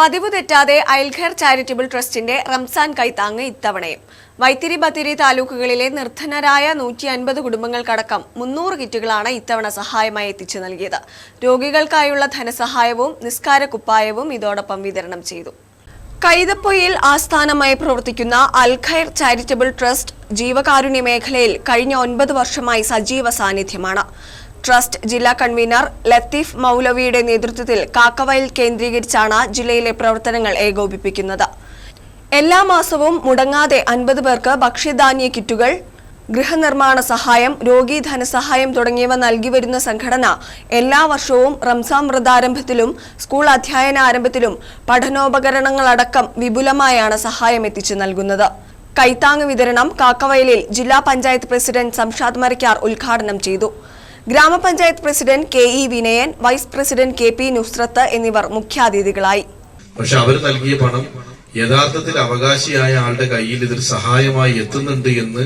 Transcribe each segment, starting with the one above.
പതിവ് തെറ്റാതെ അയൽഖർ ചാരിറ്റബിൾ ട്രസ്റ്റിന്റെ റംസാൻ കൈത്താങ് ഇത്തവണയും. വൈത്തിരി ബത്തിരി താലൂക്കുകളിലെ നിർധനരായ നൂറ്റി അൻപത് കുടുംബങ്ങൾക്കടക്കം മുന്നൂറ് കിറ്റുകളാണ് ഇത്തവണ സഹായമായി എത്തിച്ചു നൽകിയത്. രോഗികൾക്കായുള്ള ധനസഹായവും നിസ്കാര കുപ്പായവും ഇതോടൊപ്പം വിതരണം ചെയ്തു. കൈതപ്പൊയിൽ ആസ്ഥാനമായി പ്രവർത്തിക്കുന്ന അൽഖൈർ ചാരിറ്റബിൾ ട്രസ്റ്റ് ജീവകാരുണ്യ മേഖലയിൽ കഴിഞ്ഞ ഒൻപത് വർഷമായി സജീവ സാന്നിധ്യമാണ്. ട്രസ്റ്റ് ജില്ലാ കൺവീനർ ലത്തീഫ് മൗലവിയുടെ നേതൃത്വത്തിൽ കാക്കവയൽ കേന്ദ്രീകരിച്ചാണ് ജില്ലയിലെ പ്രവർത്തനങ്ങൾ ഏകോപിപ്പിക്കുന്നത്. എല്ലാ മാസവും മുടങ്ങാതെ അൻപത് പേർക്ക് ഭക്ഷ്യധാന്യ കിറ്റുകൾ ഗൃഹനിർമ്മാണ സഹായം രോഗി ധനസഹായം തുടങ്ങിയവ നൽകി വരുന്ന സംഘടന എല്ലാ വർഷവും റംസാം വ്രതാരംഭത്തിലും സ്കൂൾ അധ്യയന ആരംഭത്തിലും പഠനോപകരണങ്ങളടക്കം വിപുലമായാണ് സഹായം എത്തിച്ചു നൽകുന്നത്. കൈത്താങ് വിതരണം കാക്കവയലിൽ ജില്ലാ പഞ്ചായത്ത് പ്രസിഡന്റ് സംഷാദ് മരക്കാർ ഉദ്ഘാടനം ചെയ്തു. ഗ്രാമപഞ്ചായത്ത് president K E Vinayan vice president K P Nusrath എന്നിവർ മുഖ്യാതിഥികളായി. പക്ഷെ അവർ നൽകിയ പണം യഥാർത്ഥത്തിൽ അവകാശിയായ ആളുടെ കയ്യിൽ ഇതൊരു സഹായമായി എത്തുന്നുണ്ട് എന്ന്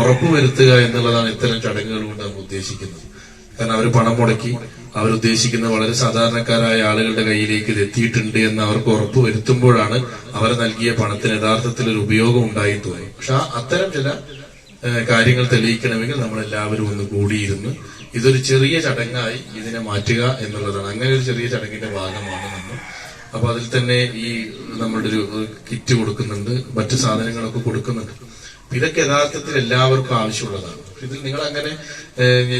ഉറപ്പുവരുത്തുക എന്നുള്ളതാണ് ഇത്തരം ചടങ്ങുകൾ കൊണ്ട് നമ്മൾ ഉദ്ദേശിക്കുന്നത്. കാരണം അവർ പണം മുടക്കി അവരുദ്ദേശിക്കുന്ന വളരെ സാധാരണക്കാരായ ആളുകളുടെ കയ്യിലേക്ക് ഇത് എത്തിയിട്ടുണ്ട് എന്ന് അവർക്ക് ഉറപ്പ് വരുത്തുമ്പോഴാണ് അവർ നൽകിയ പണത്തിന് യഥാർത്ഥത്തിൽ ഒരു ഉപയോഗം ഉണ്ടായി തോന്നി പക്ഷെ അത്തരം ചില കാര്യങ്ങൾ തെളിയിക്കണമെങ്കിൽ നമ്മളെല്ലാവരും ഒന്ന് കൂടിയിരുന്ന് ഇതൊരു ചെറിയ ചടങ്ങായി ഇതിനെ മാറ്റുക എന്നുള്ളതാണ്. അങ്ങനെ ഒരു ചെറിയ ചടങ്ങിന്റെ ഭാഗമാണ് നമ്മൾ. അപ്പൊ അതിൽ തന്നെ ഈ നമ്മളുടെ ഒരു കിറ്റ് കൊടുക്കുന്നുണ്ട് മറ്റു സാധനങ്ങളൊക്കെ കൊടുക്കുന്നുണ്ട്. ഇതൊക്കെ യഥാർത്ഥത്തിൽ എല്ലാവർക്കും ആവശ്യമുള്ളതാണ്. ഇതിൽ നിങ്ങൾ അങ്ങനെ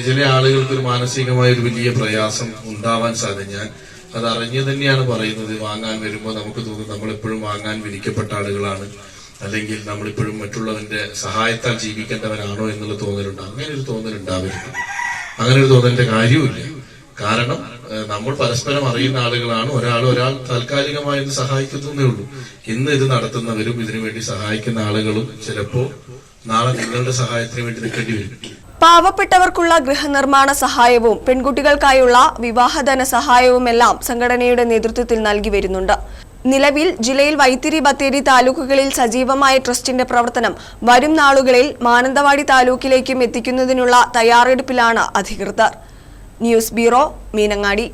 ചില ആളുകൾക്ക് ഒരു മാനസികമായ ഒരു വലിയ പ്രയാസം ഉണ്ടാവാൻ സാധ്യത ഞാൻ അത് അറിഞ്ഞു തന്നെയാണ് പറയുന്നത്. വാങ്ങാൻ വരുമ്പോൾ നമുക്ക് തോന്നും നമ്മളെപ്പോഴും വാങ്ങാൻ വിധിക്കപ്പെട്ട ആളുകളാണ്. അല്ലെങ്കിൽ നമ്മളിപ്പോഴും മറ്റുള്ളവന്റെ സഹായത്താൽ ജീവിക്കേണ്ടവരാണോ എന്നുള്ള തോന്നലുണ്ട്. അങ്ങനെ ഒരു തോന്നലുണ്ടാവരുത് അങ്ങനെ ഒരു തോന്നലിന്റെ കാര്യവുമില്ല. കാരണം നമ്മൾ പരസ്പരം അറിയുന്ന ആളുകളാണ്. ഒരാൾ ഒരാൾ താൽക്കാലികമായി സഹായിക്കുന്നേ ഉള്ളൂ. ഇന്ന് ഇത് നടത്തുന്നവരും ഇതിനു വേണ്ടി സഹായിക്കുന്ന ആളുകളും ചിലപ്പോ നാളെ നിങ്ങളുടെ സഹായത്തിന് വേണ്ടി നിൽക്കേണ്ടി വരും. പാവപ്പെട്ടവർക്കുള്ള ഗൃഹനിർമ്മാണ സഹായവും പെൺകുട്ടികൾക്കായുള്ള വിവാഹധന സഹായവുമെല്ലാം സംഘടനയുടെ നേതൃത്വത്തിൽ നൽകി വരുന്നുണ്ട്. നിലവിൽ ജില്ലയിൽ വൈത്തിരി ബത്തേരി താലൂക്കുകളിൽ സജീവമായ ട്രസ്റ്റിന്റെ പ്രവർത്തനം വരും നാളുകളിൽ മാനന്തവാടി താലൂക്കിലേക്കും എത്തിക്കുന്നതിനുള്ള തയ്യാറെടുപ്പിലാണ് അധികൃതർ. News bureau Meenangadi.